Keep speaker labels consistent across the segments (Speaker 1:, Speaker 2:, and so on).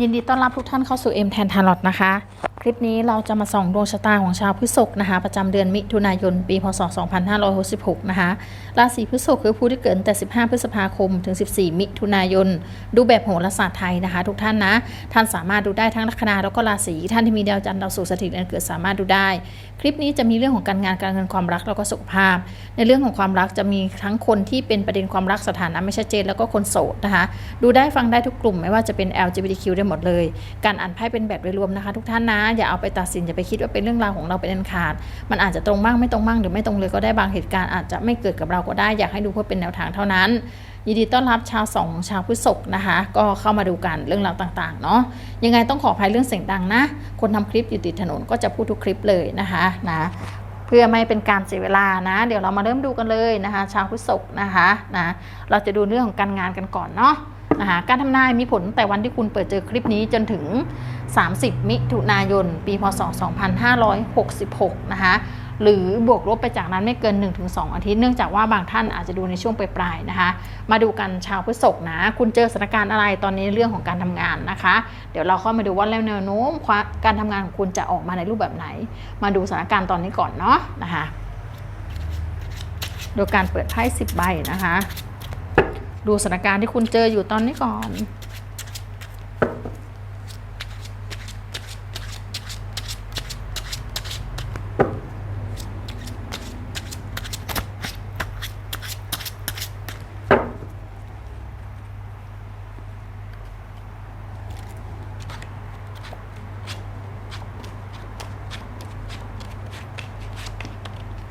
Speaker 1: ยินดีต้อนรับทุกท่านเข้าสู่เอ็มแทนทารอตนะคะ คลิปนี้เราจะมาส่องดวงชะตาของชาวพฤษภนะคะประจำเดือนมิถุนายน ปีพศ 2566 นะคะราศีพฤษภคือผู้ที่เกิดตั้งแต่ 15 พฤษภาคมถึง 14 มิถุนายน ดูแบบโหราศาสตร์ไทยนะคะ ทุกท่านนะ ท่านสามารถดูได้ทั้งลัคนาแล้วก็ราศีท่านที่มีดาวจันทร์ดาวศุกร์สถิตเดือนเกิดสามารถดูได้ คลิปนี้จะมีเรื่องของการงานการเงินความรักแล้วก็สุขภาพ ในเรื่องของความรักจะมีทั้งคนที่เป็นประเด็นความรักสถานะไม่ชัดเจนแล้วก็คนโสดนะคะดูได้ฟังได้ทุกกลุ่มไม่ว่าจะเป็น LGBTQ ได้หมดเลย การอ่านไพ่เป็นแบบโดยรวมนะคะ ทุกท่านนะอย่าเอาไปตัดสินอย่าไปคิดว่าเป็นเรื่องราวของเราเป็นอันขาด มันอาจจะตรงบ้างไม่ตรงบ้างหรือไม่ตรงเลยก็ได้บางเหตุการณ์อาจจะไม่เกิดกับเราก็ได้อยากให้ดูเพื่อเป็นแนวทางเท่านั้น ยินดีต้อนรับชาวสองชาวพฤษภนะคะ ก็เข้ามาดูกันเรื่องราวต่างๆเนาะยังไงต้องขออภัยเรื่องเสียงดังนะ คนทำคลิปอยู่ติดถนนก็จะพูดทุกคลิปเลยนะคะนะเพื่อไม่เป็นการเสียเวลานะ เดี๋ยวเรามาเริ่มดูกันเลยนะคะ ชาวพฤษภนะคะนะเราจะดูเรื่องของการงานกันก่อนเนาะ นะคะการทำนายมีผลแต่วันที่คุณเปิดเจอคลิปนี้จนถึง 30 มิถุนายน ปีพศ 2566 นะคะหรือบวกลบไปจากนั้นไม่เกิน 1-2 อาทิตย์ เนื่องจากว่าบางท่านอาจจะดูในช่วงปลายๆนะคะ มาดูกันชาวพฤษภนะ คุณเจอสถานการณ์อะไรตอนนี้เรื่องของการทำงานนะคะ เดี๋ยวเราค่อยมาดูว่าแล้วแนวโน้มการทำงานของคุณจะออกมาในรูปแบบไหน มาดูสถานการณ์ตอนนี้ก่อนเนาะนะคะดูการเปิดไพ่10ใบนะคะ ดูสถานการณ์ที่คุณเจออยู่ตอนนี้ก่อน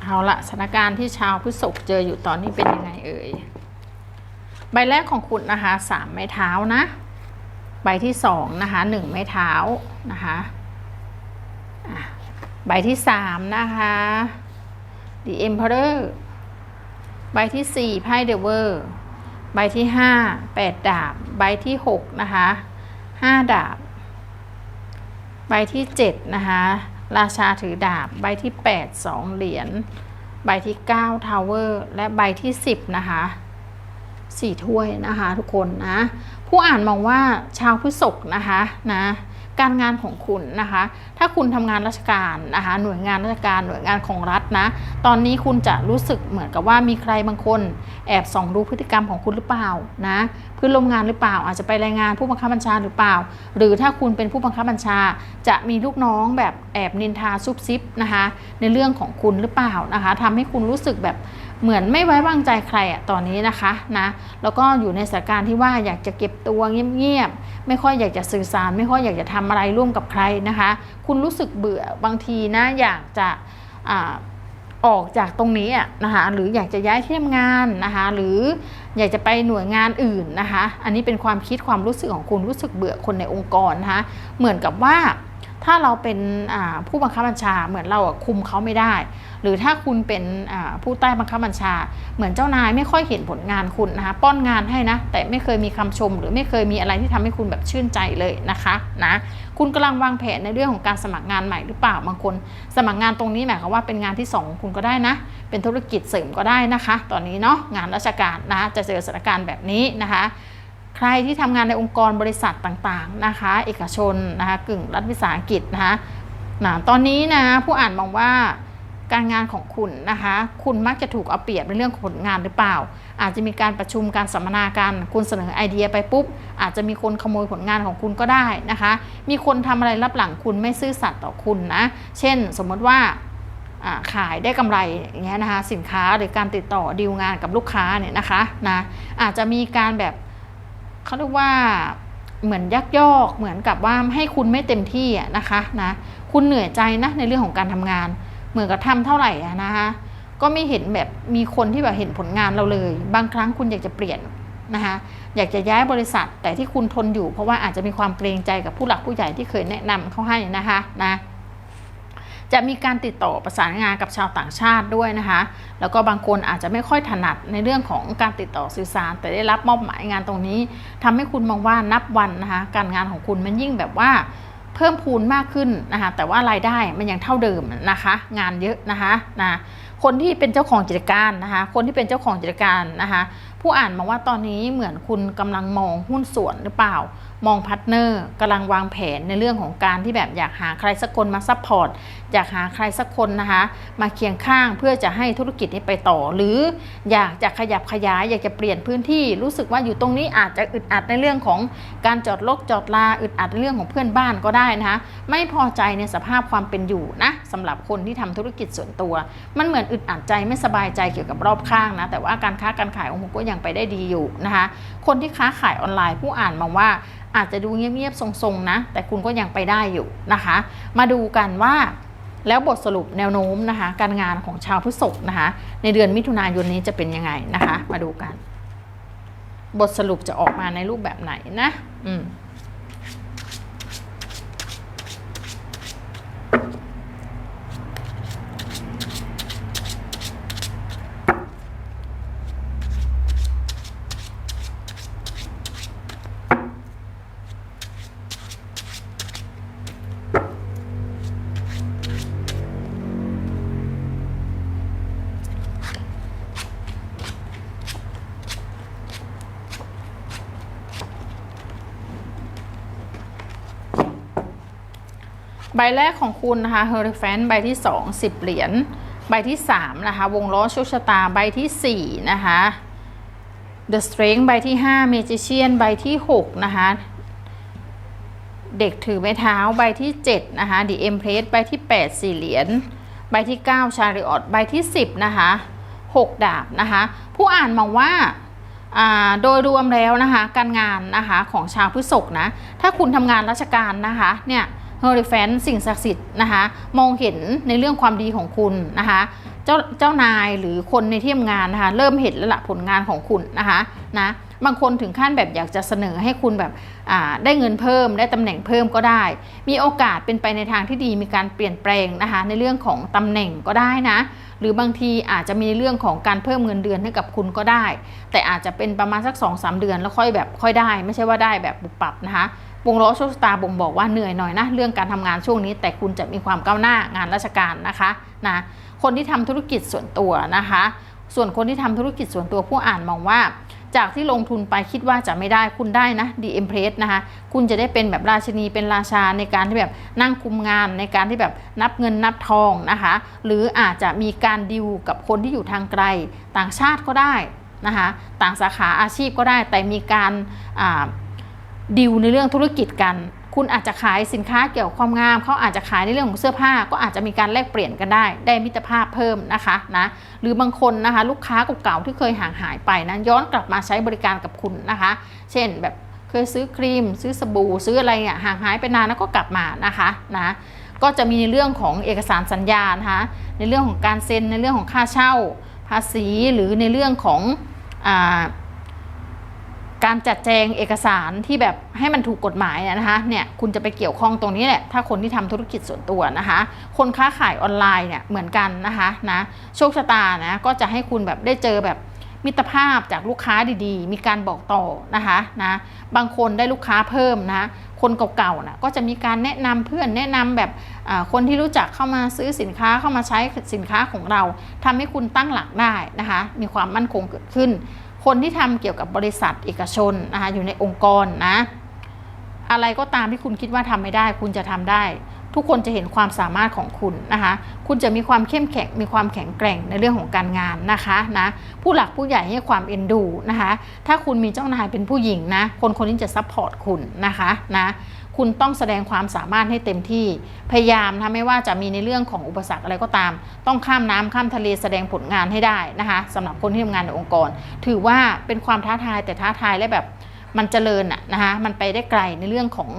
Speaker 1: เอาละสถานการณ์ที่ชาวพฤษภเจออยู่ตอนนี้เป็นยังไงเอ่ย ใบแรกของคุณนะคะสามไม้เท้านะ ใบที่สองนะคะหนึ่งไม้เท้านะคะใบที่สามนะคะ The Emperor ใบที่สี่ไพ่เดเวอร์ใบที่ห้าแปดดาบ ใบที่หกนะคะห้าดาบ ใบที่เจ็ดนะคะราชาถือดาบ ใบที่แปดสองเหรียญ ใบที่เก้าทาวเวอร์ และใบที่สิบนะคะ สี่ถ้วยนะคะทุกคนนะ ผู้อ่านมองว่าชาวพฤษภนะคะนะการงานของคุณนะคะ ถ้าคุณทำงานราชการนะคะ หน่วยงานราชการหน่วยงานของรัฐนะ ตอนนี้คุณจะรู้สึกเหมือนกับว่ามีใครบางคนแอบส่องดูพฤติกรรมของคุณหรือเปล่านะเพื่อนร่วมงานหรือเปล่า อาจจะไปรายงานผู้บังคับบัญชาหรือเปล่า หรือถ้าคุณเป็นผู้บังคับบัญชา จะมีลูกน้องแบบแอบนินทาซุบซิบนะคะ ในเรื่องของคุณหรือเปล่านะคะทำให้คุณรู้สึกแบบ เหมือนไม่ไว้วางใจใครอะตอนนี้นะคะนะแล้วก็อยู่ในสถานการณ์ที่ว่าอยากจะเก็บตัวเงียบๆไม่ค่อยอยากจะสื่อสาร ไม่ค่อยอยากจะทำอะไรร่วมกับใครนะคะ คุณรู้สึกเบื่อบางทีนะอยากจะออกจากตรงนี้นะคะหรืออยากจะย้ายที่ทำงานนะคะหรืออยากจะไปหน่วยงานอื่นนะคะ อันนี้เป็นความคิดความรู้สึกของคุณรู้สึกเบื่อคนในองค์กรนะคะเหมือนกับว่า ถ้าเราเป็นผู้บังคับบัญชาเหมือนเราคุมเขาไม่ได้ หรือถ้าคุณเป็นผู้ใต้บังคับบัญชา เหมือนเจ้านายไม่ค่อยเห็นผลงานคุณนะคะป้อนงานให้นะ แต่ไม่เคยมีคำชม หรือไม่เคยมีอะไรที่ทำให้คุณแบบชื่นใจเลยนะคะนะคุณกำลังวางแผนในเรื่องของการสมัครงานใหม่หรือเปล่าบางคน สมัครงานตรงนี้หมายความว่าเป็นงานที่ 2 คุณก็ได้นะ เป็นธุรกิจเสริมก็ได้นะคะ ตอนนี้เนาะงานราชการนะจะเจอสถานการณ์แบบนี้นะคะ ใครที่ทำงานในองค์กรบริษัทต่างๆนะคะ เอกชนนะคะกึ่งรัฐวิสาหกิจนะคะนะตอนนี้นะผู้อ่านมองว่าการงานของคุณนะคะ คุณมักจะถูกเอาเปรียบในเรื่องผลงานหรือเปล่า อาจจะมีการประชุมการสัมมนากันคุณเสนอไอเดียไปปุ๊บ อาจจะมีคนขโมยผลงานของคุณก็ได้นะคะ มีคนทำอะไรรับหลังคุณไม่ซื่อสัตย์ต่อคุณนะ เช่น สมมติว่าขายได้กำไรอย่างเงี้ยนะคะ สินค้าหรือการติดต่อดีลงานกับลูกค้าเนี่ยนะคะนะอาจจะมีการแบบ เขาเรียกว่าเหมือนยักยอกเหมือนกับว่าให้คุณไม่เต็มที่นะคะนะคุณเหนื่อยใจนะในเรื่องของการทำงาน เหมือนกับทำเท่าไหร่นะคะก็ไม่เห็นแบบมีคนที่แบบเห็นผลงานเราเลย บางครั้งคุณอยากจะเปลี่ยนนะคะอยากจะย้ายบริษัทแต่ที่คุณทนอยู่ เพราะว่าอาจจะมีความเกรงใจกับผู้หลักผู้ใหญ่ที่เคยแนะนำเขาให้นะคะนะ จะมีการติดต่อประสานงานกับชาวต่างชาติด้วยนะคะ แล้วก็บางคนอาจจะไม่ค่อยถนัดในเรื่องของการติดต่อสื่อสาร แต่ได้รับมอบหมายงานตรงนี้ทำให้คุณมองว่านับวันนะคะการงานของคุณมันยิ่งแบบว่าเพิ่มพูนมากขึ้นนะคะแต่ว่ารายได้มันยังเท่าเดิมนะคะ งานเยอะนะคะนะคนที่เป็นเจ้าของกิจการนะคะ คนที่เป็นเจ้าของกิจการนะคะ ผู้อ่านมองว่าตอนนี้เหมือนคุณกำลังมองหุ้นส่วนหรือเปล่า มองพาร์ทเนอร์กำลังวางแผนในเรื่องของการที่แบบอยากหาใครสักคนมาซัพพอร์ตอยากหาใครสักคนนะคะ มาเคียงข้างเพื่อจะให้ธุรกิจนี้ไปต่อ หรืออยากจะขยับขยาย อยากจะเปลี่ยนพื้นที่รู้สึกว่าอยู่ตรงนี้อาจจะอึดอัดในเรื่องของการจอดรถจอดลาอึดอัดในเรื่องของเพื่อนบ้านก็ได้นะคะ ไม่พอใจในสภาพความเป็นอยู่นะสำหรับคนที่ทำธุรกิจส่วนตัว มันเหมือนอึดอัดใจไม่สบายใจเกี่ยวกับรอบข้างนะแต่ว่าการค้าการขายของผมก็ยังไปได้ดีอยู่นะคะ คนที่ค้าขายออนไลน์ผู้อ่านมองว่าอาจจะดูเงียบๆทรงๆนะ แต่คุณก็ยังไปได้อยู่นะคะ มาดูกันว่าแล้วบทสรุปแนวโน้มนะคะ การงานของชาวพฤษภนะคะ ในเดือนมิถุนายนนี้จะเป็นยังไงนะคะ มาดูกัน บทสรุปจะออกมาในรูปแบบไหนนะ อืม แรกของคุณนะคะเฮอริแฟนใบที่ 2 10 เหรียญใบที่ 3 นะคะ วงล้อโชคชะตาใบที่ 4 นะคะ The Strength ใบที่ 5 Magician ใบที่ 6 นะคะ เด็กถือไม้เท้าใบที่ 7 นะคะ The Empress ใบที่8 4เหรียญใบที่9 Chariot ใบที่ 10 นะคะ 6 ดาบนะคะ ผู้อ่านมองว่าอ่าโดยรวมแล้วนะคะ การงานนะคะของชาวพฤษภนะ ถ้าคุณทำงานราชการนะคะเนี่ย เฮอริแฟนสิ่งศักดิ์สิทธิ์นะคะมองเห็นในเรื่องความดีของคุณนะคะเจ้าเจ้านายหรือคนในที่ทำงานนะคะเริ่มเห็นแล้วละผลงานของคุณนะคะนะบางคนถึงขั้นแบบอยากจะเสนอให้คุณแบบได้เงินเพิ่มได้ตำแหน่งเพิ่มก็ได้ มีโอกาสเป็นไปในทางที่ดีมีการเปลี่ยนแปลงนะคะในเรื่องของตำแหน่งก็ได้นะหรือบางทีอาจจะมีเรื่องของการเพิ่มเงินเดือนให้กับคุณก็ได้ แต่อาจจะเป็นประมาณสัก2อสเดือนแล้วค่อยแบบค่อยได้ ไม่ใช่ว่าได้แบบปุบปับนะคะ วงล้อโชคชะตาบ่งบอกว่าเหนื่อยหน่อยนะเรื่องการทำงานช่วงนี้ แต่คุณจะมีความก้าวหน้างานราชการนะคะนะคนที่ทำธุรกิจส่วนตัวนะคะ ส่วนคนที่ทำธุรกิจส่วนตัวผู้อ่านมองว่า จากที่ลงทุนไปคิดว่าจะไม่ได้คุณได้นะดีเอ็มเพรสนะคะคุณจะได้เป็นแบบราชินีเป็นราชาในการที่แบบนั่งคุมงานในการที่แบบนับเงินนับทองนะคะ หรืออาจจะมีการดิวกับคนที่อยู่ทางไกลต่างชาติก็ได้นะคะต่างสาขาอาชีพก็ได้แต่มีการอ่า ดิวในเรื่องธุรกิจกัน คุณอาจจะขายสินค้าเกี่ยวกับความงาม เขาอาจจะขายในเรื่องของเสื้อผ้า ก็อาจจะมีการแลกเปลี่ยนกันได้ ได้มิตรภาพเพิ่มนะคะนะหรือบางคนนะคะ ลูกค้าเก่าๆที่เคยห่างหายไปนะย้อนกลับมาใช้บริการกับคุณนะคะ เช่นแบบเคยซื้อครีม ซื้อสบู่ ซื้ออะไรเนี่ยห่างหายไปนานแล้วก็กลับมานะคะนะก็จะมีในเรื่องของเอกสารสัญญานะคะในเรื่องของการเซ็นในเรื่องของค่าเช่า ภาษีหรือในเรื่องของอ่า การจัดแจงเอกสารที่แบบให้มันถูกกฎหมายนะคะเนี่ยคุณจะไปเกี่ยวข้องตรงนี้แหละถ้าคนที่ทำธุรกิจส่วนตัวนะคะ คนค้าขายออนไลน์เนี่ยเหมือนกันนะคะนะโชคชะตานะก็จะให้คุณแบบได้เจอแบบมิตรภาพจากลูกค้าดีๆ มีการบอกต่อนะคะนะบางคนได้ลูกค้าเพิ่มนะคนเก่าๆนะก็จะมีการแนะนำเพื่อนแนะนำแบบคนที่รู้จักเข้ามาซื้อสินค้าเข้ามาใช้สินค้าของเราทำให้คุณตั้งหลักได้นะคะมีความมั่นคงเกิดขึ้น คนที่ทำเกี่ยวกับบริษัทเอกชนนะคะอยู่ในองค์กรนะ อะไรก็ตามที่คุณคิดว่าทำไม่ได้ คุณจะทำได้ ทุกคนจะเห็นความสามารถของคุณนะคะ คุณจะมีความเข้มแข็งมีความแข็งแกร่งในเรื่องของการงานนะคะนะผู้หลักผู้ใหญ่ให้ความเอ็นดูนะคะ ถ้าคุณมีเจ้านายเป็นผู้หญิงนะ คนคนนี้จะซัพพอร์ตคุณนะคะนะ คุณต้องแสดงความสามารถให้เต็มที่ พยายามนะไม่ว่าจะมีในเรื่องของอุปสรรคอะไรก็ตาม ต้องข้ามน้ำข้ามทะเลแสดงผลงานให้ได้นะคะสำหรับคนที่ทำงานในองค์กร ถือว่าเป็นความท้าทายแต่ท้าทายและแบบมันเจริญอะนะคะมันไปได้ไกลในเรื่องของ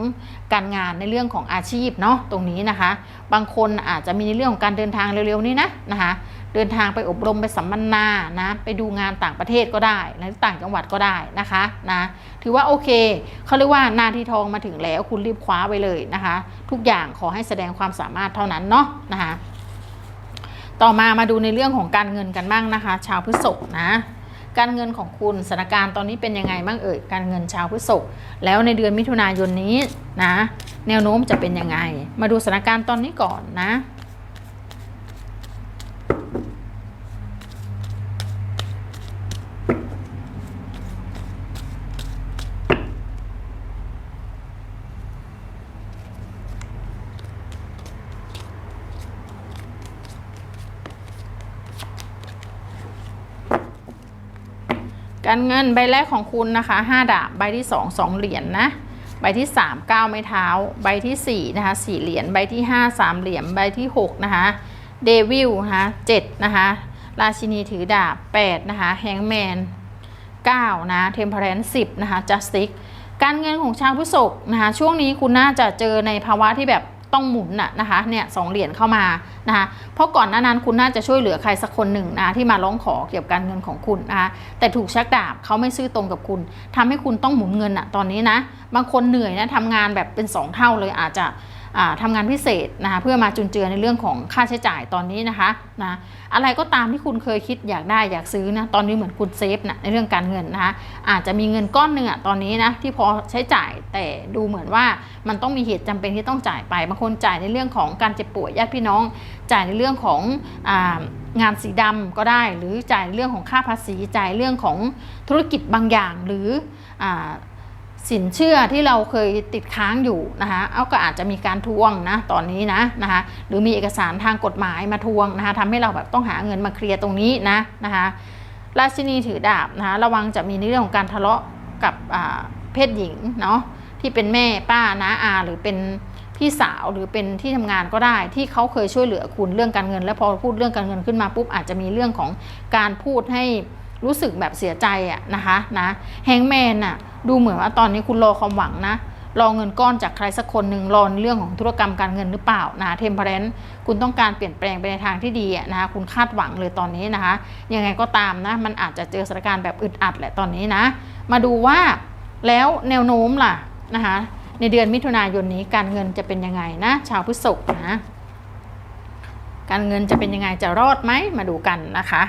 Speaker 1: การงานในเรื่องของอาชีพเนาะตรงนี้นะคะ บางคนอาจจะมีในเรื่องของการเดินทางเร็วๆนี้นะนะคะ เดินทางไปอบรมไปสัมมนานะไปดูงานต่างประเทศก็ได้หรือต่างจังหวัดก็ได้นะคะนะถือว่าโอเคเขาเรียกว่านาทีทองมาถึงแล้วคุณรีบคว้าไปเลยนะคะ ทุกอย่างขอให้แสดงความสามารถเท่านั้นเนาะนะคะต่อมามาดูในเรื่องของการเงินกันบ้างนะคะ ชาวพฤษภนะการเงินของคุณสถานการณ์ตอนนี้เป็นยังไงบ้างเอ่ยการเงินชาวพฤษภแล้วในเดือนมิถุนายนนี้นะ แนวโน้มจะเป็นยังไง มาดูสถานการณ์ตอนนี้ก่อนนะ การเงินใบแรกของคุณนะคะ 5 ดาบใบที่ 2 2 เหรียญนนะใบที่ 3 9 ไม้เท้า ใบที่4นะคะ4เหรียญใบที่ 5 3 เหรียญใบที่ 6 นะคะเดวิลนะคะ7นะคะราชินีถือดาบ8นะคะแฮงแมน9นะเทมเพลน10นะคะจัสติกการเงินของชาวพฤษภนะคะช่วงนี้คุณน่าจะเจอในภาวะที่แบบ ต้องหมุนน่ะนะคะเนี่ยสองเหรียญเข้ามานะคะเพราะก่อนหน้านั้นคุณน่าจะช่วยเหลือใครสักคนหนึ่งนะที่มาร้องขอเกี่ยวกับการเงินของคุณนะคะแต่ถูกชักดาบเขาไม่ซื่อตรงกับคุณทำให้คุณต้องหมุนเงินอะตอนนี้นะบางคนเหนื่อยนะทำงานแบบเป็นสองเท่าเลยอาจจะ ทำงานพิเศษนะคะเพื่อมาจุนเจือในเรื่องของค่าใช้จ่ายตอนนี้นะคะนะอะไรก็ตามที่คุณเคยคิดอยากได้อยากซื้อนะตอนนี้เหมือนคุณเซฟนะในเรื่องการเงินนะคะอาจจะมีเงินก้อนหนึ่งอะตอนนี้นะที่พอใช้จ่ายแต่ดูเหมือนว่ามันต้องมีเหตุจำเป็นที่ต้องจ่ายไปบางคนจ่ายในเรื่องของการเจ็บป่วยญาติพี่น้อง จ่ายในเรื่องขององานสีดำก็ได้ หรือจ่ายเรื่องของค่าภาษีจ่ายเรื่องของธุรกิจบางอย่างหรืออ สินเชื่อที่เราเคยติดค้างอยู่นะคะเอาก็อาจจะมีการทวงนะตอนนี้นะนะคะหรือมีเอกสารทางกฎหมายมาทวงนะคะทำให้เราแบบต้องหาเงินมาเคลียร์ตรงนี้นะนะคะราชินีถือดาบนะคะระวังจะมีในเรื่องของการทะเลาะกับเพศหญิงเนาะที่เป็นแม่ป้าน้าอาหรือเป็นพี่สาวหรือเป็นที่ทำงานก็ได้ ที่เขาเคยช่วยเหลือคุณเรื่องการเงิน แล้วพอพูดเรื่องการเงินขึ้นมาปุ๊บอาจจะมีเรื่องของการพูดให้รู้สึกแบบเสียใจอะนะคะนะแฮงแมนอะ ดูเหมือนว่าตอนนี้คุณรอความหวังนะ รอเงินก้อนจากใครสักคนหนึ่งรอเรื่องของธุรกรรมการเงินหรือเปล่านะเทมเพลนคุณต้องการเปลี่ยนแปลงไปในทางที่ดีอะนะคะคุณคาดหวังเลยตอนนี้นะคะยังไงก็ตามนะ มันอาจจะเจอสถานการณ์แบบอึดอัดแหละตอนนี้นะ มาดูว่าแล้วแนวโน้มล่ะนะคะในเดือนมิถุนายนนี้การเงินจะเป็นยังไงนะ ชาวพฤษภนะการเงินจะเป็นยังไงจะรอดไหมมาดูกันนะคะ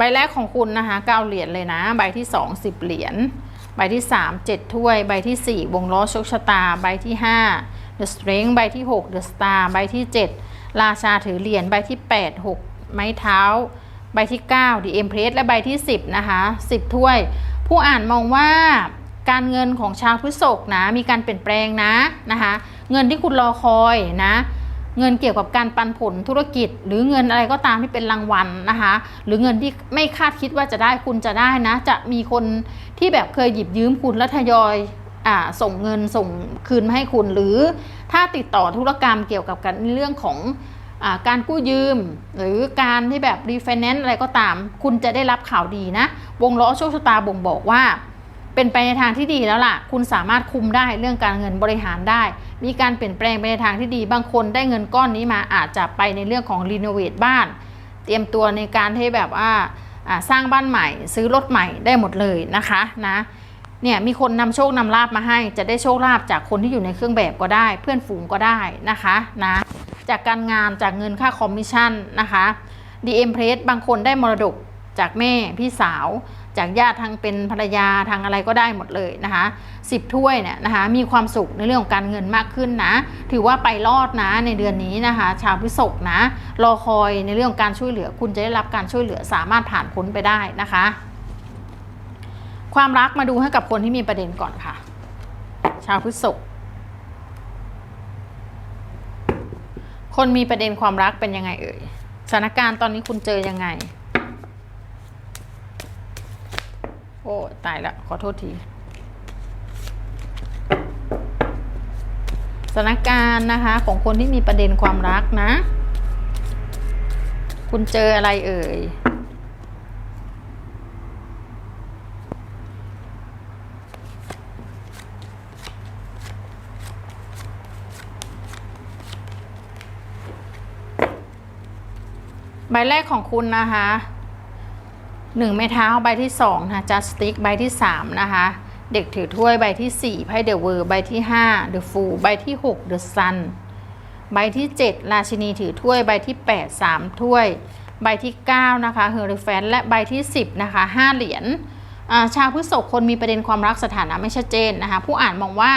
Speaker 1: ใบแรกของคุณนะคะ9เหรียญเลยนะ ใบที่2 10เหรียญใบที่3 7ถ้วย ใบที่4วงล้อโชคชะตา ใบที่5 The Strength ใบที่6 The Star ใบที่7ราชาถือเหรียญใบที่8 6ไม้เท้า ใบที่9 The Empress และใบที่10นะคะ10ถ้วย ผู้อ่านมองว่าการเงินของชาวพฤษภนะมีการเปลี่ยนแปลงนะนะคะ เงินที่คุณรอคอยนะ เงินเกี่ยวกับการปันผลธุรกิจ หรือเงินอะไรก็ตามที่เป็นรางวัลนะคะ หรือเงินที่ไม่คาดคิดว่าจะได้คุณจะได้นะ จะมีคนที่แบบเคยหยิบยืมคุณแล้วทยอยอส่งเงินส่งคืนมาให้คุณ หรือถ้าติดต่อธุรกรรมเกี่ยวกับการเรื่องของอการกู้ยืม หรือการที่แบบรีไฟแนนซ์อะไรก็ตาม คุณจะได้รับข่าวดีนะ วงล้อโชคชะตาบ่งบอกว่า เป็นไปในทางที่ดีแล้วล่ะ คุณสามารถคุมได้เรื่องการเงินบริหารได้ มีการเปลี่ยนแปลงไปในทางที่ดี บางคนได้เงินก้อนนี้มาอาจจะไปในเรื่องของรีโนเวทบ้าน เตรียมตัวในการที่แบบว่าสร้างบ้านใหม่ ซื้อรถใหม่ได้หมดเลยนะคะนะเนี่ยมีคนนำโชคนำลาบมาให้ จะได้โชคลาภจากคนที่อยู่ในเครื่องแบบก็ได้ เพื่อนฝูงก็ได้นะคะนะจากการงานจากเงินค่าคอมมิชชั่นนะคะดีเอ็มเพรสบางคนได้มรดกจากแม่พี่สาว จากญาติทางเป็นภรรยาทางอะไรก็ได้หมดเลยนะคะสิบถ้วยเนี่ยนะคะมีความสุขในเรื่องของการเงินมากขึ้นนะ ถือว่าไปรอดนะในเดือนนี้นะคะ ชาวพฤษภนะรอคอยในเรื่องของการช่วยเหลือ คุณจะได้รับการช่วยเหลือสามารถผ่านพ้นไปได้นะคะ ความรักมาดูให้กับคนที่มีประเด็นก่อนค่ะ ชาวพฤษภคนมีประเด็นความรักเป็นยังไงเอ่ยสถานการณ์ตอนนี้คุณเจอยังไง โอ้ตายละขอโทษทีสถานการณ์นะคะของคนที่มีประเด็นความรักนะ คุณเจออะไรเอ่ย ใบแรกของคุณนะคะ หนึ่งไม้เท้าใบที่สองนะจัสติกใบที่สามนะคะ เด็กถือถ้วยใบที่สี่ไพ่เดอะเวอร์ใบที่ห้าเดอะฟูใบที่หกเดอะซันใบที่เจ็ดราชินีถือถ้วยใบที่แปดสามถ้วย ใบที่เก้านะคะเฮอริแฟนและใบที่สิบนะคะห้าเหรียญชาวพฤษภคนมีประเด็นความรักสถานะไม่ชัดเจนนะคะ ผู้อ่านมองว่า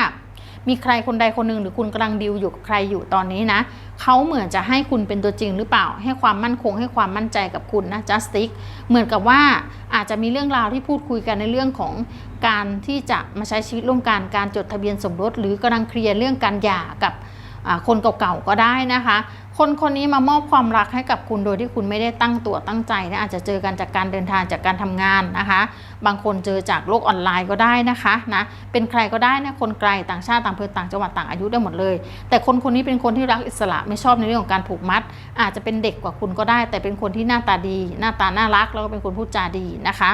Speaker 1: มีใครคนใดคนหนึ่งหรือคุณกำลังดิวอยู่กับใครอยู่ตอนนี้นะเขาเหมือนจะให้คุณเป็นตัวจริงหรือเปล่า ให้ความมั่นคงให้ความมั่นใจกับคุณนะ justice เหมือนกับว่าอาจจะมีเรื่องราวที่พูดคุยกันในเรื่องของการที่จะมาใช้ชีวิตร่วมกันการจดทะเบียนสมรส หรือกำลังเคลียร์เรื่องการหย่ากับคนเก่าๆก็ได้นะคะ คนคนนี้มามอบความรักให้กับคุณโดยที่คุณไม่ได้ตั้งตัวตั้งใจนะอาจจะเจอกันจากการเดินทางจากการทำงานนะคะ บางคนเจอจากโลกออนไลน์ก็ได้นะคะนะเป็นใครก็ได้นะคนไกลต่างชาติต่างอำเภอต่างจังหวัดต่างอายุได้หมดเลย แต่คนคนนี้เป็นคนที่รักอิสระไม่ชอบในเรื่องของการผูกมัด อาจจะเป็นเด็กกว่าคุณก็ได้ แต่เป็นคนที่หน้าตาดี หน้าตาน่ารักแล้วก็เป็นคนพูดจาดีนะคะ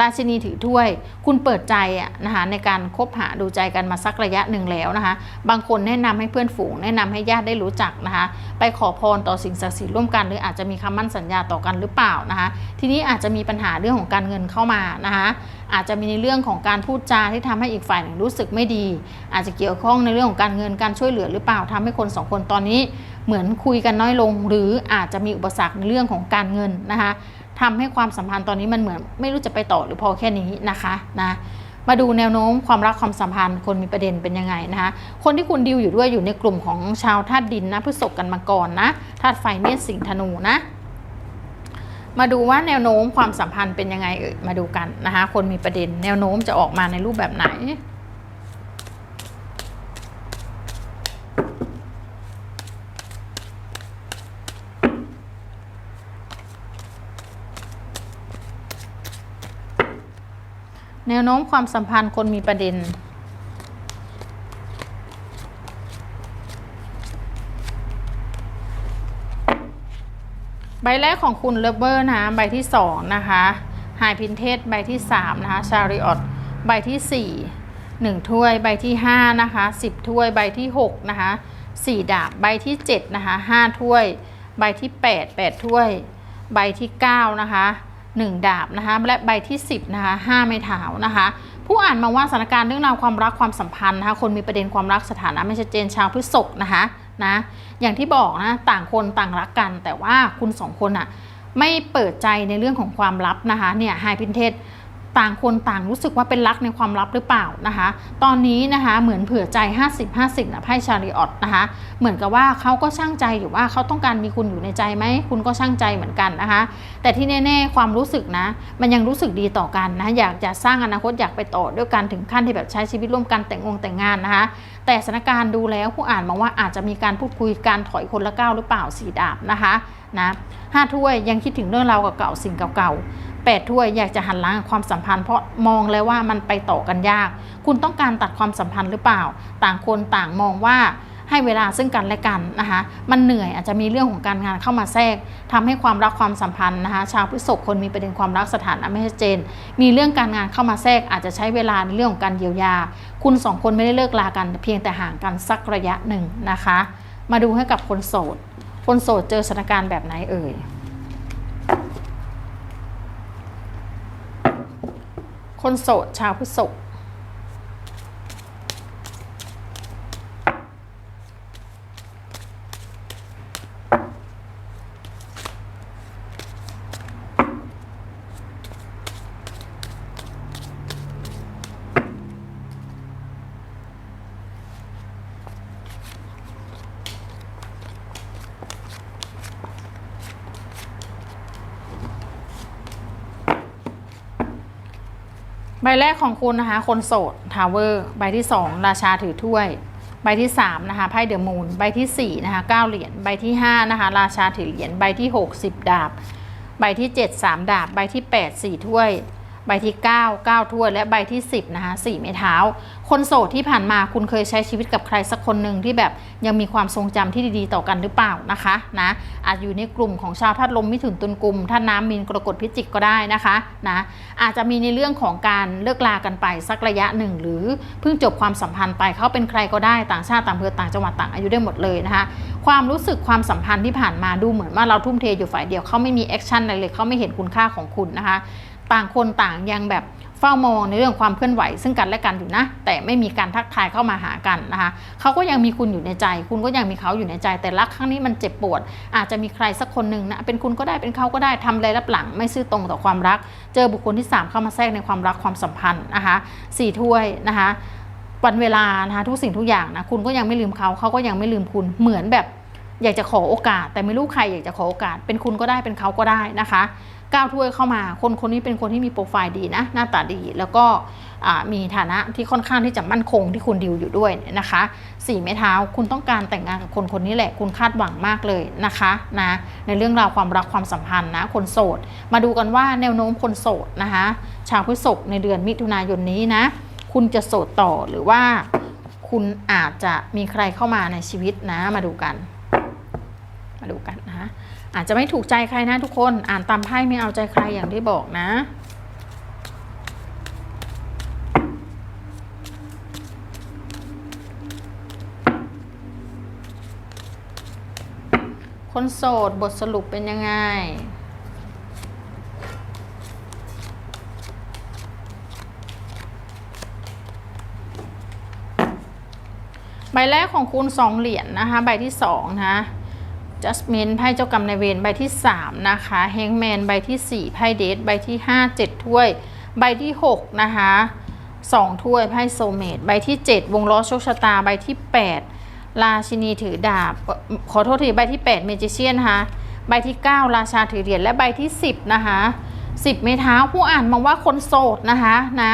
Speaker 1: ราชินีถือถ้วย คุณเปิดใจอะนะคะในการคบหาดูใจกันมาสักระยะหนึ่งแล้วนะคะ บางคนแนะนำให้เพื่อนฝูง แนะนำให้ญาติได้รู้จักนะคะ ไปขอพรต่อสิ่งศักดิ์สิทธิ์ร่วมกัน หรืออาจจะมีคำมั่นสัญญาต่อกันหรือเปล่านะคะ ทีนี้อาจจะมีปัญหาเรื่องของการเงินเข้ามานะคะอาจจะมีในเรื่องของการพูดจาที่ทำให้อีกฝ่ายหนึ่งรู้สึกไม่ดี อาจจะเกี่ยวข้องในเรื่องของการเงินการช่วยเหลือหรือเปล่าทำให้คนสองคนตอนนี้เหมือนคุยกันน้อยลง หรืออาจจะมีอุปสรรคในเรื่องของการเงินนะคะ ทำให้ความสัมพันธ์ตอนนี้มันเหมือน ไม่รู้จะไปต่อหรือพอแค่นี้นะคะนะมาดูแนวโน้มความรักความสัมพันธ์คนมีประเด็นเป็นยังไงนะคะ คนที่คุณดิวอยู่ด้วยอยู่ในกลุ่มของชาวธาตุดินนะพฤษภกันมาก่อนนะธาตุไฟเมษสิงห์ธนูนะมาดูว่าแนวโน้มความสัมพันธ์เป็นยังไงเอ่ยมาดูกันนะคะ คนมีประเด็นแนวโน้มจะออกมาในรูปแบบไหน แนวโน้มความสัมพันธ์คนมีประเด็น ใบแรกของคุณเลเบอร์นะใบที่ 2 นะคะไฮพินเทสใบที่ 3 นะคะชาริออตใบที่ 4 1 ถ้วย ใบที่5นะคะ10 ถ้วย ใบที่ 6 นะคะ 4 ดาบ ใบที่ 7 นะคะ 5 ถ้วย ใบที่ 8 8 ถ้วย ใบที่ 9 นะคะ 1 ดาบนะคะและใบที่ 10นะคะ5ไม้เท้านะคะผู้อ่านมาว่าสถานการณ์เรื่องราวความรักความสัมพันธ์นะคะคนมีประเด็นความรักสถานะไม่ชัดเจนชาวพฤษภนะคะนะอย่างที่บอกนะต่างคนต่างรักกัน แต่ว่าคุณสองคนอะไม่เปิดใจในเรื่องของความลับนะคะเนี่ยไฮพินเทส ต่างคนต่างรู้สึกว่าเป็นรักในความลับหรือเปล่านะคะ ตอนนี้นะคะเหมือนเผื่อใจ 50 50นะไพ่ชาริออตนะคะ เหมือนกับว่าเขาก็ช่างใจอยู่ว่าเขาต้องการมีคุณอยู่ในใจไหมคุณก็ช่างใจเหมือนกันนะคะ แต่ที่แน่ๆความรู้สึกนะ มันยังรู้สึกดีต่อกันนะอยากจะสร้างอนาคตอยากไปต่อด้วยกันถึงขั้นที่แบบใช้ชีวิตร่วมกันแต่งงแต่งงานนะคะ แต่สถานการณ์ดูแล้วผู้อ่านมองว่าอาจจะมีการพูดคุยการถอยคนละก้าวหรือเปล่าสีดาบนะคะนะห้าถ้วยยังคิดถึงเรื่องราวเก่าๆสิ่งเก่าๆ แปดถ้วยอยากจะหันล้างความสัมพันธ์เพราะมองแล้วว่ามันไปต่อกันยาก คุณต้องการตัดความสัมพันธ์หรือเปล่า ต่างคนต่างมองว่าให้เวลาซึ่งกันและกันนะคะ มันเหนื่อยอาจจะมีเรื่องของการงานเข้ามาแทรกทำให้ความรักความสัมพันธ์นะคะ ชาวพฤษภคนมีประเด็นความรักสถานะไม่ชัดเจน มีเรื่องการงานเข้ามาแทรก อาจจะใช้เวลาในเรื่องของการเยียวยา คุณสองคนไม่ได้เลิกลากัน เพียงแต่ห่างกันสักระยะหนึ่งนะคะ มาดูให้กับคนโสด คนโสดเจอสถานการณ์แบบไหนเอ่ย คนโสดชาวพฤษภ ใบแรกของคุณนะคะ คนโสดทาวเวอร์ ใบที่ 2 ราชาถือถ้วย ใบที่ 3 นะคะ ไพ่เดอะมูน ใบที่ 4 นะคะ9เหรียญ ใบที่ 5 นะคะ ราชาถือเหรียญ ใบที่ 6 10 ดาบ ใบที่ 7 3 ดาบ ใบที่ 8 4 ถ้วย ใบที่ 9 9 ถ้วย และใบที่ 10 นะคะ4ไม้เท้า คนโสดที่ผ่านมาคุณเคยใช้ชีวิตกับใครสักคนหนึ่งที่แบบยังมีความทรงจำที่ดีๆต่อกันหรือเปล่านะคะนะอาจอยู่ในกลุ่มของชาวธาตุลมมิถุนตุลกุมธาตุน้ำมีนกรกฎพิจิกก็ได้นะคะนะอาจจะมีในเรื่องของการเลิกลากันไปสักระยะหนึ่ง หรือเพิ่งจบความสัมพันธ์ไปเขาเป็นใครก็ได้ต่างชาติต่างอำเภอต่างจังหวัดต่างอายุได้หมดเลยนะคะความรู้สึกความสัมพันธ์ที่ผ่านมาดูเหมือนว่าเราทุ่มเทอยู่ฝ่ายเดียวเขาไม่มีแอคชั่นอะไรเลยเขาไม่เห็นคุณค่าของคุณนะคะ ต่างคนต่างยังแบบเฝ้ามองในเรื่องความเคลื่อนไหว ซึ่งกันและกันอยู่นะ แต่ไม่มีการทักทายเข้ามาหากันนะคะเขาก็ยังมีคุณอยู่ในใจ คุณก็ยังมีเขาอยู่ในใจ แต่รักครั้งนี้มันเจ็บปวด อาจจะมีใครสักคนหนึ่งนะเป็นคุณก็ได้เป็นเขาก็ได้ทำอะไรรับหลัง ไม่ซื่อตรงต่อความรัก เจอบุคคลที่ 3 เข้ามาแทรกในความรักความสัมพันธ์นะคะสี่ถ้วยนะคะวันเวลานะคะทุกสิ่งทุกอย่างนะคุณก็ยังไม่ลืมเขาเขาก็ยังไม่ลืมคุณเหมือนแบบอยากจะขอโอกาส แต่ไม่รู้ใครอยากจะขอโอกาส เป็นคุณก็ได้เป็นเขาก็ได้นะคะ ก้าวถ้วยเข้ามา คนคนนี้เป็นคนที่มีโปรไฟล์ดีนะหน้าตาดีแล้วก็มีฐานะที่ค่อนข้างที่จะมั่นคงที่คุณดิวอยู่ด้วยนะคะสี่ไม้เท้าคุณต้องการแต่งงานกับคนคนนี้แหละ คุณคาดหวังมากเลยนะคะนะในเรื่องราวความรักความสัมพันธ์นะคนโสด มาดูกันว่าแนวโน้มคนโสดนะคะชาวพฤษภในเดือนมิถุนายนนี้นะคุณจะโสดต่อหรือว่าคุณอาจจะมีใครเข้ามาในชีวิตนะมาดูกัน มาดูกันนะะ อาจจะไม่ถูกใจใครนะทุกคน อ่านตามไพ่ไม่เอาใจใครอย่างที่บอกนะ คนโสดบทสรุปเป็นยังไงใบแรกของคุณสองเหรียญนะคะ ใบที่สองนะคะ จัสมินไพ่เจ้ากรรมนายเวรใบที่ 3 นะคะเฮงแมนใบที่ 4 ไพ่เดทใบที่ 5 7 ถ้วย ใบที่ 6 นะคะ 2 ถ้วยไพ่โซเมตใบที่ 7 วงล้อโชคชะตาใบที่ 8 ราชินีถือดาบ ขอโทษทีใบที่ 8 เมจิเชียนนะคะใบที่ 9 ราชาถือเหรียญและใบที่ 10 นะคะ 10 เมท้าผู้อ่านมองว่าคนโสดนะคะนะ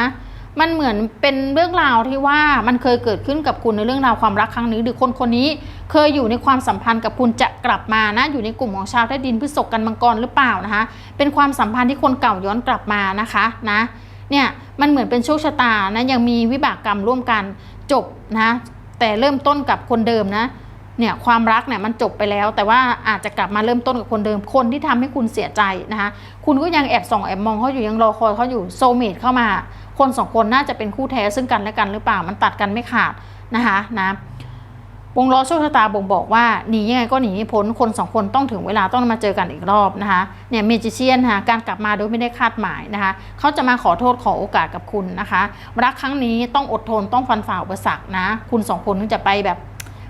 Speaker 1: มันเหมือนเป็นเรื่องราวที่ว่ามันเคยเกิดขึ้นกับคุณในเรื่องราวความรักครั้งนี้หรือคนคนนี้ เคยอยู่ในความสัมพันธ์กับคุณจะกลับมานะ อยู่ในกลุ่มของชาวใต้ดินพฤษภกันมังกรหรือเปล่านะคะ เป็นความสัมพันธ์ที่คนเก่าย้อนกลับมานะคะนะเนี่ยมันเหมือนเป็นโชคชะตานะยังมีวิบากกรรมร่วมกันจบนะแต่เริ่มต้นกับคนเดิมนะเนี่ยความรักเนี่ยมันจบไปแล้ว แต่ว่าอาจจะกลับมาเริ่มต้นกับคนเดิมคนที่ทำให้คุณเสียใจนะคะคุณก็ยังแอบส่องแอบมองเขาอยู่ยังรอคอยเขาอยู่โซเมตเข้ามา คนสองคนน่าจะเป็นคู่แท้ซึ่งกันและกันหรือเปล่ามันตัดกันไม่ขาดนะคะนะ วงล้อโชคชะตาบ่งบอกว่าหนียังไงก็หนีไม่พ้นคนสองคนต้องถึงเวลาต้องมาเจอกันอีกรอบนะคะเนี่ยเมจิเชียนนะคะการกลับมาโดยไม่ได้คาดหมายนะคะเขาจะมาขอโทษขอโอกาสกับคุณนะคะ รักครั้งนี้ต้องอดทนต้องฟันฝ่าอุปสรรคนะ คุณสองคนถึงจะไปแบบ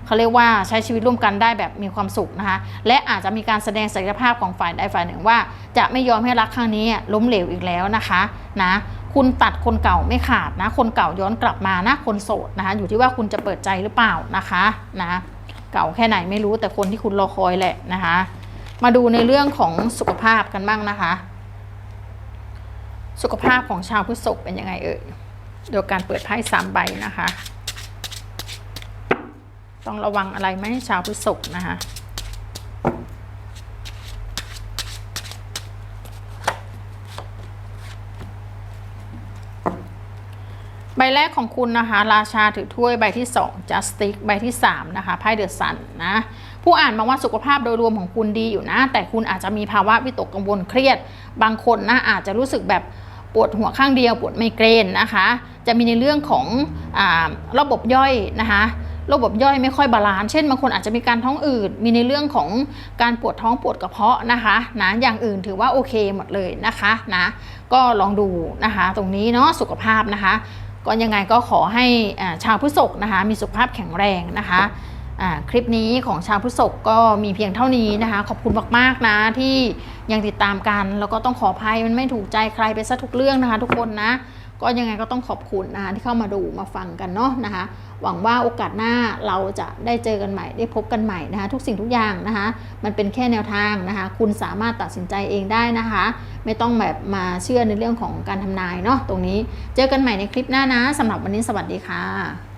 Speaker 1: เขาเรียกว่าใช้ชีวิตร่วมกันได้แบบมีความสุขนะคะ และอาจจะมีการแสดงศักยภาพของฝ่ายใดฝ่ายหนึ่งว่า จะไม่ยอมให้รักครั้งนี้ล้มเหลวอีกแล้วนะคะนะ คุณตัดคนเก่าไม่ขาดนะ คนเก่าย้อนกลับมานะ คนโสดนะคะอยู่ที่ว่าคุณจะเปิดใจหรือเปล่านะคะนะเก่าแค่ไหนไม่รู้แต่คนที่คุณรอคอยแหละนะคะ มาดูในเรื่องของสุขภาพกันบ้างนะคะ สุขภาพของชาวพฤษภเป็นยังไงเอ่ยเดี๋ยวการเปิดไพ่สามใบนะคะ ต้องระวังอะไรไหมชาวพฤษภนะคะ แรกของคุณนะคะ ราชาถือถ้วยใบที่ 2 justice ใบที่ 3 นะคะไพ่เดอะซันนะผู้อ่านมองว่าสุขภาพโดยรวมของคุณดีอยู่นะ แต่คุณอาจจะมีภาวะวิตกกังวลเครียด บางคนนะอาจจะรู้สึกแบบปวดหัวข้างเดียวปวดไมเกรนนะคะ จะมีในเรื่องของอระบบย่อยนะคะระบบย่อยไม่ค่อยบาลานซ์ เช่นบางคนอาจจะมีการท้องอืด มีในเรื่องของการปวดท้องปวดกระเพาะนะคะนะอย่างอื่นถือว่าโอเคหมดเลยนะคะนะก็ลองดูนะคะ ตรงนี้เนาะสุขภาพนะคะ ก็ยังไงก็ขอให้ชาวพฤษกนะคะมีสุขภาพแข็งแรงนะคะคลิปนี้ของชาวพฤษกก็มีเพียงเท่านี้นะคะ ขอบคุณมากๆนะที่ยังติดตามกัน แล้วก็ต้องขออภัยมันไม่ถูกใจใครไปซะทุกเรื่องนะคะ ทุกคนนะ ก็ยังไงก็ต้องขอบคุณนะคะที่เข้ามาดูมาฟังกันเนาะนะคะ หวังว่าโอกาสหน้าเราจะได้เจอกันใหม่ ได้พบกันใหม่นะคะ ทุกสิ่งทุกอย่างนะคะ มันเป็นแค่แนวทางนะคะ คุณสามารถตัดสินใจเองได้นะคะ ไม่ต้องแบบมาเชื่อในเรื่องของการทำนายเนาะตรงนี้ เจอกันใหม่ในคลิปหน้านะสำหรับวันนี้สวัสดีค่ะ